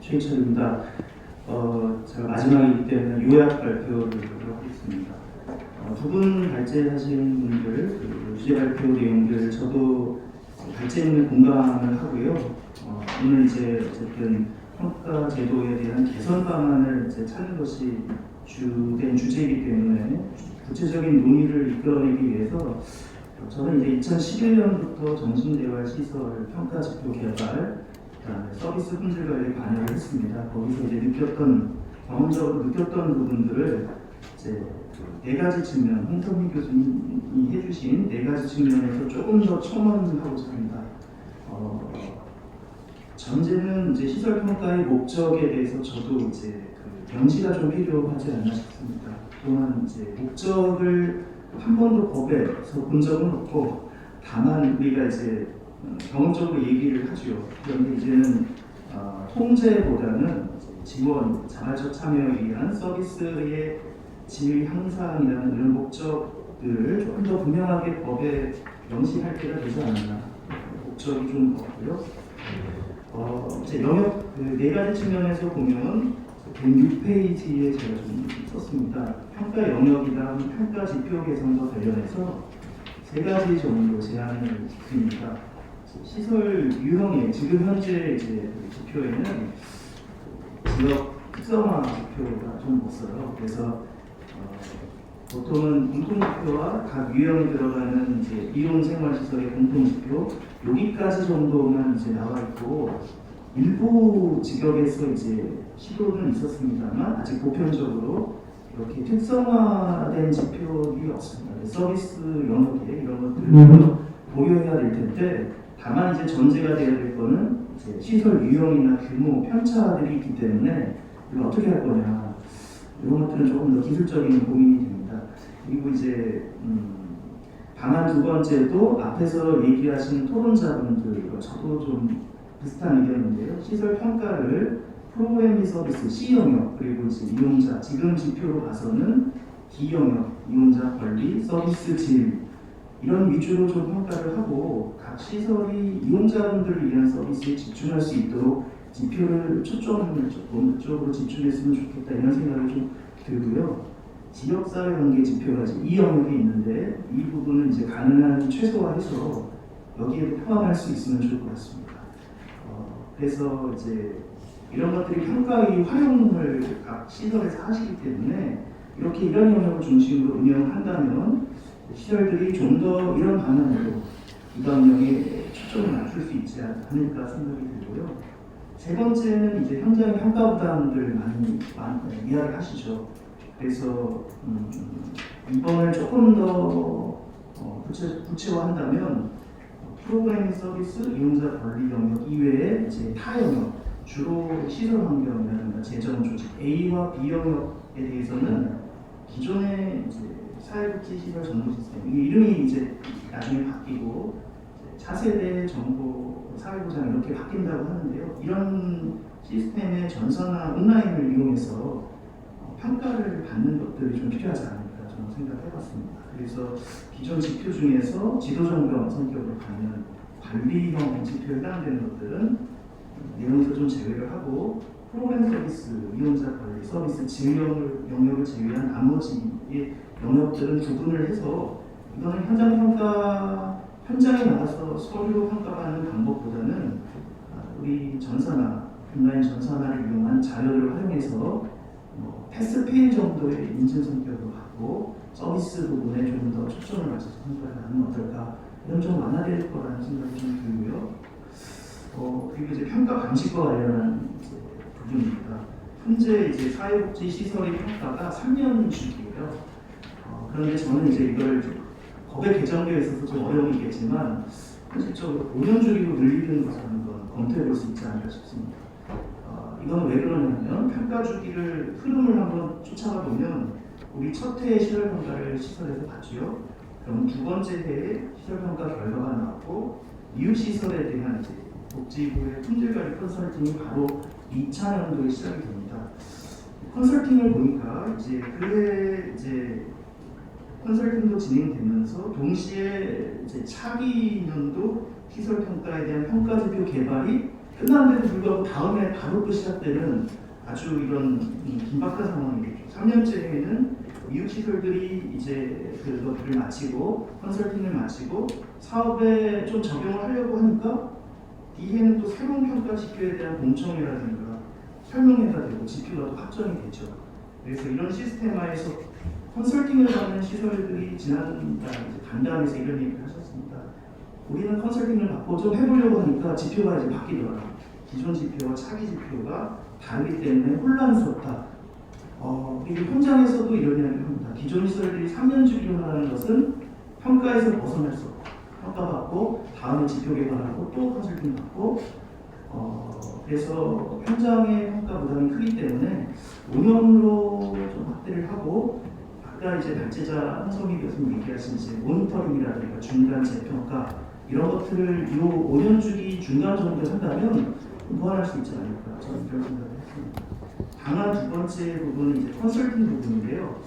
최희철입니다. 어, 제가 마지막이기 때문에 요약 발표를 하겠습니다. 어, 두분 발제하신 분들 그 주제 발표 내용들 저도 발제는 공감을 하고요. 어, 오늘 이제 어쨌든 평가 제도에 대한 개선 방안을 이제 찾는 것이 주된 주제이기 때문에 구체적인 논의를 이끌어내기 위해서 저는 이제 2011년부터 정신재활시설 평가 지표 개발, 서비스 품질 관리에 관여를 했습니다. 거기서 이제 느꼈던 경험적으로 느꼈던 부분들을 이제 네 가지 측면, 홍성민 교수님이 해주신 네 가지 측면에서 조금 더 첨언하고자 합니다. 어, 전제는 이제 시설 평가의 목적에 대해서 저도 이제 그 명시가 좀 필요하지 않나 싶습니다. 또한 이제 목적을 한 번도 법에서 본 적은 없고 다만 우리가 이제 음, 경험적으로 얘기를 하죠. 그런데 이제는 어, 통제보다는 지원, 자발적 참여에 의한 서비스의 질 향상이라는 이런 목적들을 조금 더 분명하게 법에 명시할 때가 되지 않나 목적이 좀 없고요. 어, 이제 영역 그 네 가지 측면에서 보면 106페이지에 제가 좀 썼습니다. 평가 영역이랑 평가 지표 개선과 관련해서 세 가지 정도 제안을 드립니다. 시설 유형에 지금 현재 이제 그 지표에는 지역 특성화 지표가 좀 없어요. 그래서 어, 보통은 공통 지표와 각 유형이 들어가는 이제 이용생활 시설의 공통 지표 여기까지 정도만 이제 나와 있고 일부 지역에서 이제 시도는 있었습니다만 아직 보편적으로 이렇게 특성화된 지표이 없습니다. 서비스 영역에 이런 것들을 고려해야 될 텐데 다만 이제 전제가 되어야 될 거는 이제 시설 유형이나 규모 편차들이 있기 때문에 이걸 어떻게 할 거냐 이런 것들은 조금 더 기술적인 고민이 됩니다. 그리고 이제 음, 방안 두 번째도 앞에서 얘기하신 토론자분들 저도 좀 비슷한 의견인데요. 시설 평가를 프로그램 서비스 C 영역 그리고 이제 이용자 지금 지표로 봐서는 D 영역 이용자 관리 서비스 질 이런 위주로 좀 평가를 하고 각 시설이 이용자분들을 위한 서비스에 집중할 수 있도록 지표를 초점을 조금 그쪽으로 집중했으면 좋겠다 이런 생각이 좀 들고요. 지역사회 관계 지표가 이 영역이 있는데 이 부분은 이제 가능한 최소화해서 여기에 포함할 수 있으면 좋을 것 같습니다. 어, 그래서 이제 이런 것들이 평가의 활용을 각 시설에서 하시기 때문에 이렇게 이런 영역을 중심으로 운영한다면 시설들이 좀 더 이런 방향으로 이런 영역에 초점을 맞출 수 있지 않을까 생각이 들고요. 세 번째는 이제 현장 평가 부담들 많이, 많이 이야기 하시죠. 그래서 음, 이번을 조금 더 어, 구체, 구체화한다면 프로그래밍 서비스 이용자 관리 영역 이외에 이제 타 영역 주로 시설 환경이라든가 재정 조직 A와 B 영역에 대해서는 기존의 이제 사회복지 시설 정보 시스템 이게 이름이 이제 나중에 바뀌고 차세대 정보 사회보장 이렇게 바뀐다고 하는데요. 이런 시스템의 전선화 온라인을 이용해서 어, 평가를 받는 것들이 좀 필요하지 않을까 저는 생각해봤습니다. 그래서 기존 지표 중에서 지도정경 성격으로 가면 관리형 지표에 해당되는 것들은 내용에서 좀 제외를 하고 프로그램 서비스, 이용자 관리, 서비스 질영을 영역을 제외한 나머지의 영역들은 구분을 해서 이거는 현장 평가 현장에 나가서 서류 평가하는 방법보다는 아, 우리 전산화, 온라인 전산화를 이용한 자료를 활용해서 뭐 패스 페일 정도의 인증 성격으로 갖고 서비스 부분에 좀 더 초점을 맞춰서 평가를 하면 어떨까 이런 좀 완화될 거라는 생각이 좀 들고요. 어, 그리고 이제 평가 방식과 관련한 부분입니다. 현재 이제 사회복지 시설의 평가가 3년 주기예요. 어, 그런데 저는 이제 이걸 좀 법에 개정되어 있어서 좀 어려움이 있겠지만 현실적으로 5년 주기로 늘리는 것을 한번 검토해 볼 수 있지 않을까 싶습니다. 어, 이건 왜 그러냐면 평가 주기를 흐름을 한번 쫓아가 보면 우리 첫 해에 시설 평가를 시설에서 봤죠. 그럼 두 번째 해에 시설 평가 결과가 나왔고 이웃 시설에 대한 이제 복지부의 품질관리 컨설팅이 바로 2차년도에 시작이 됩니다. 컨설팅을 보니까 이제 그해 이제 컨설팅도 진행되면서 동시에 이제 차기 년도 시설 평가에 대한 평가 지표 개발이 끝났는데도 불구하고 다음에 바로 또 시작되는 아주 이런 음, 긴박한 상황이겠죠. 3년째에는 미국 시설들이 이제 그것들을 마치고 컨설팅을 마치고 사업에 좀 적용을 하려고 하니까 뒤에는 또 새로운 평가 지표에 대한 공청회라든가 설명회가 되고 지표가 또 확정이 되죠. 그래서 이런 시스템화에서 컨설팅을 받는 시설들이 지난달 이제 간담회에서 이런 얘기를 하셨습니다. 우리는 컨설팅을 받고 좀 해보려고 하니까 지표가 이제 바뀌더라. 기존 지표와 차기 지표가 다르기 때문에 혼란스럽다. 어, 이 현장에서도 이런 이야기를 합니다. 기존 시설들이 3년 주기로 하는 것은 평가에서 벗어날 수 없고 평가받고 다음에 지표 개발하고 또 컨설팅 받고 어, 그래서 현장의 평가 부담이 크기 때문에 5년으로 좀 확대를 하고 아까 이제 발제자 한성희 교수님 얘기하신 이제 모니터링이라든가 중간 재평가 이런 것들을 이 5년 주기 중간 정도 한다면 보완할 수 있지 않을까 저는 그런 생각을 했습니다. 다만 두 번째 부분은 이제 컨설팅 부분인데요.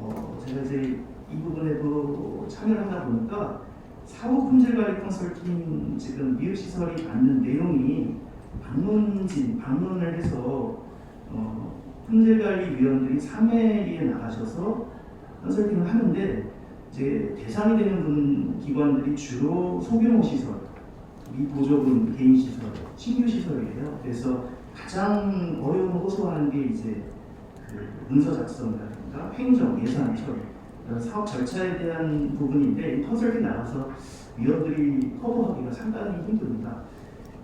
어, 제가 이제 이 부분에도 참여를 하다 보니까 사후 품질 관리 컨설팅 지금 미흡 시설이 받는 내용이 방문진 방문을 해서 어, 품질 관리 위원들이 3회에 나가셔서 컨 설팅을 하는데 이제 대상이 되는 분 기관들이 주로 소규모 시설, 미보조금 개인 시설, 신규 시설이에요. 그래서 가장 어려움을 호소하는 게 이제 그 문서 작성이라든가 행정, 예산 처리, 사업 절차에 대한 부분인데 이 컨설팅 나가서 위원들이 커버하기가 상당히 힘듭니다.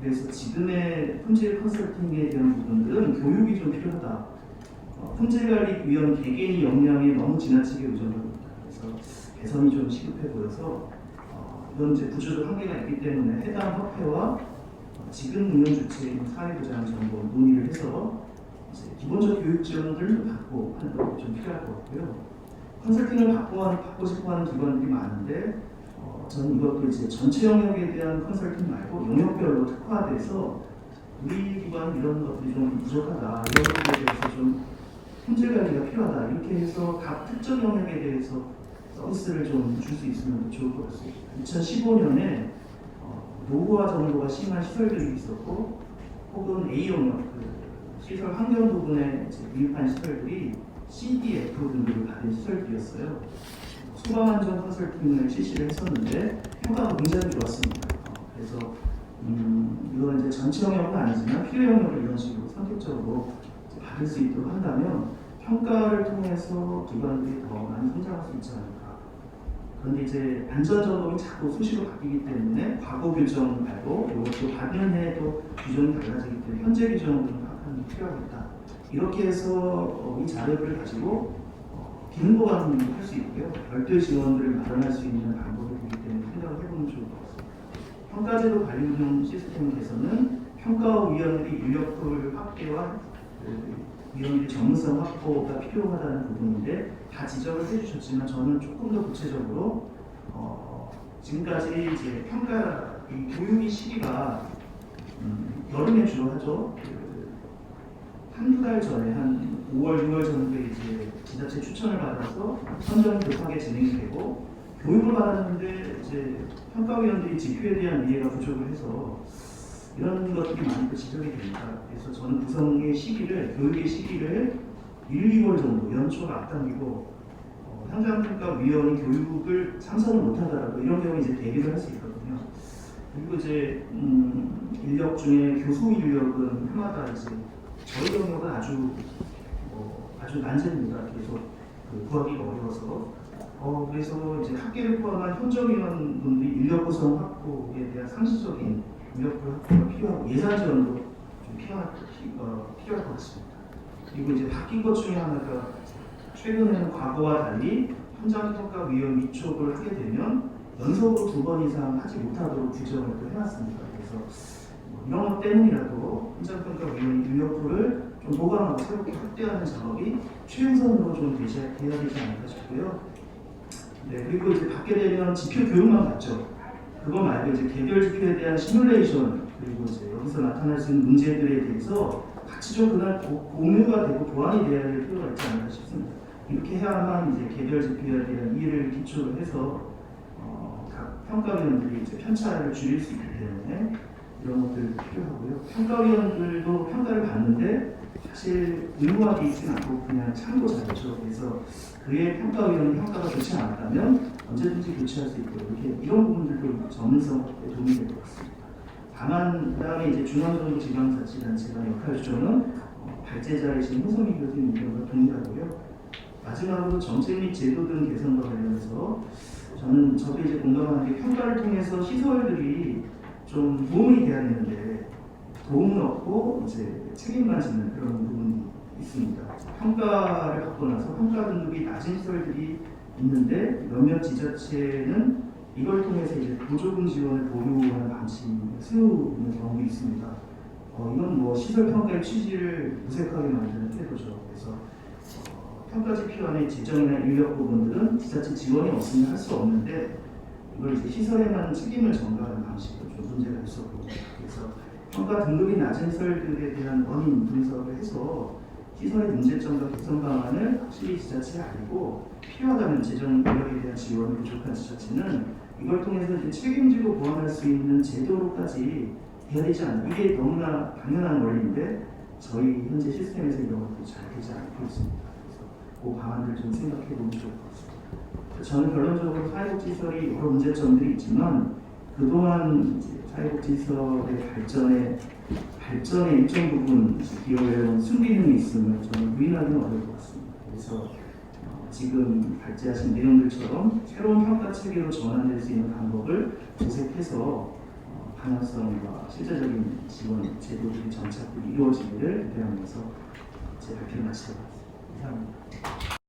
그래서 지금의 품질 컨설팅에 대한 부분들은 교육이 좀 필요하다. 어, 품질관리위원 개개인이 역량에 너무 지나치게 의존하고 있다. 그래서 개선이 좀 시급해 보여서 어, 이건 이제 구조적 한계가 있기 때문에 해당 협회와 어, 지금 운영 주체인 사회부장 정도 논의를 해서 기본적 교육 지원을 받고 하는 것이 좀 필요할 것 같고요. 컨설팅을 받고, 받고 싶어 하는 기관들이 많은데 어, 저는 이것도 이제 전체 영역에 대한 컨설팅 말고 영역별로 특화돼서 우리 기관 이런 것들이 좀 부족하다 이런 것들에 대해서 좀 품질 관리가 필요하다 이렇게 해서 각 특정 영역에 대해서 서비스를 좀 줄 수 있으면 좋을 것 같습니다. 2015년에 어, 노후화 정도가 심한 시설들이 있었고 혹은 A 영역 그 시설 환경 부분에 미흡한 시설들이 CDF 등급을 받은 시설들이었어요. 소방안전 컨설팅을 실시를 했었는데 평가가 굉장히 좋았습니다. 어, 그래서 음, 이건 이제 전체 영역은 아니지만 필요 영역을 이런 식으로 선택적으로 받을 수 있도록 한다면 평가를 통해서 기관들이 더 많이 성장할 수 있지 않을까. 그런데 이제 점검이 자꾸 수시로 바뀌기 때문에 과거 규정 말고 이것도 받는 해에도 규정이 달라지기 때문에 현재 규정으로 파악하는 게 필요하겠다. 이렇게 해서 어, 이 자료를 가지고 어, 기능 보완을 할수 있고요. 별도의 지원들을 마련할 수 있는 방법이 되기 때문에 생각을 해보면 좋을 것 같습니다. 평가제도 관리 운영 시스템에서는 평가위원들이 인력풀 확대와 그 이 전문성 확보가 필요하다는 부분인데 다 지적을 해주셨지만 저는 조금 더 구체적으로 어, 지금까지 이제 평가 이 교육의 시기가 음, 여름에 주로 하죠. 그 한두 달 전에 한 5월, 6월 정도에 이제 지자체 추천을 받아서 선정이 급하게 진행이 되고 교육을 받았는데 이제 평가위원들이 지표에 대한 이해가 부족을 해서 이런 것들이 많이 또 지적이 됩니다. 그래서 저는 구성의 시기를 교육의 시기를 1, 2월 정도 연초를 앞당기고 어, 현장평가위원이 교육을 참석을 못하더라도 이런 경우에 이제 대비를 할 수 있거든요. 그리고 이제 음, 인력 중에 교수 인력은 해마다 이제 저희 경우가 아주 어, 아주 난제입니다. 계속 그 구하기가 어려워서 어, 그래서 이제 학계를 포함한 현정위원분들이 인력 구성 확보에 대한 상시적인 확보가 필요하고 예산 지원도 좀 필요할, 피- 어, 필요할 것 같습니다. 그리고 이제 바뀐 것 중에 하나가 최근에는 과거와 달리 현장평가위원 위촉을 하게 되면 연속으로 두 번 이상 하지 못하도록 규정을 또 해놨습니다. 그래서 뭐 이런 것 때문이라도 현장평가위원 인력풀을 좀 보강하고 새롭게 확대하는 작업이 최우선으로 좀 되셔야 되지 않을까 싶고요. 네, 그리고 이제 받게 되면 지표 교육만 받죠. 그거 말고 이제 개별 지표에 대한 시뮬레이션 그리고 이제 여기서 나타날 수 있는 문제들에 대해서 같이 좀 그날 고- 공유가 되고 보완이 돼야 될 필요가 있지 않나 싶습니다. 이렇게 해야만 이제 개별 지표에 대한 이해를 기초로 해서 어, 각 평가위원들이 이제 편차를 줄일 수 있기 때문에 이런 것들이 필요하고요. 평가위원들도 평가를 받는데 사실 의무화되어 있지는 않고 그냥 참고 자료죠. 그래서 그의 평가 위원 평가가 좋지 않았다면 언제든지 교체할 수 있고 이렇게 이런 부분들도 전문성에 도움이 될 것 같습니다. 다만 그다음에 이제 중앙정부 지방자치단체가 역할 어, 발제자이신 홍성희 교수님 의견과 동일하고요. 마지막으로 정책 및 제도 등 개선과 관련해서 저는 저도 이제 공감하는 게 평가를 통해서 시설들이 좀 도움이 돼야 되는데 도움은 없고 이제 책임만 지는 그런 부분이 있습니다. 평가를 받고 나서 평가 등급이 낮은 시설들이 있는데 몇몇 지자체는 이걸 통해서 이제 보조금 지원을 보류하는 방식을 세우는 경우도 있습니다. 어, 이건 뭐 시설 평가의 취지를 무색하게 만드는 태도죠. 그래서 어, 평가 지표안의 지정이나 인력 부분들은 지자체 지원이 없으면 할 수 없는데 이걸 이제 시설에만 책임을 전가하는 방식도 좀 문제가 보입니다. 그래서 평가 등급이 낮은 시설들에 대한 원인 분석을 해서 시설의 문제점과 개선 방안을 확실히 지자체에 알리고 필요하다면 재정 인력에 대한 지원이 부족한 지자체는 이걸 통해서 이제 책임지고 보완할 수 있는 제도로까지 해야 되지 않나 이게 너무나 당연한 원리인데 저희 현재 시스템에서 이런 것들이 잘 되지 않고 있습니다. 그래서 그 방안들 좀 생각해 보면 좋을 것 같습니다. 저는 결론적으로 사회복지시설이 여러 문제점들이 있지만 그동안 이제 사회복지시설의 발전에 발전의 일정 부분 기여해온 순기능이 있으면 저는 부인하기는 어려울 것 같습니다. 그래서 어, 지금 발제하신 내용들처럼 새로운 평가 체계로 전환될 수 있는 방법을 모색해서 어, 방향성과 실제적인 지원 제도들이 정착적으로 이루어지기를 기대하면서 제 발표를 마치도록 하겠습니다. 이상입니다.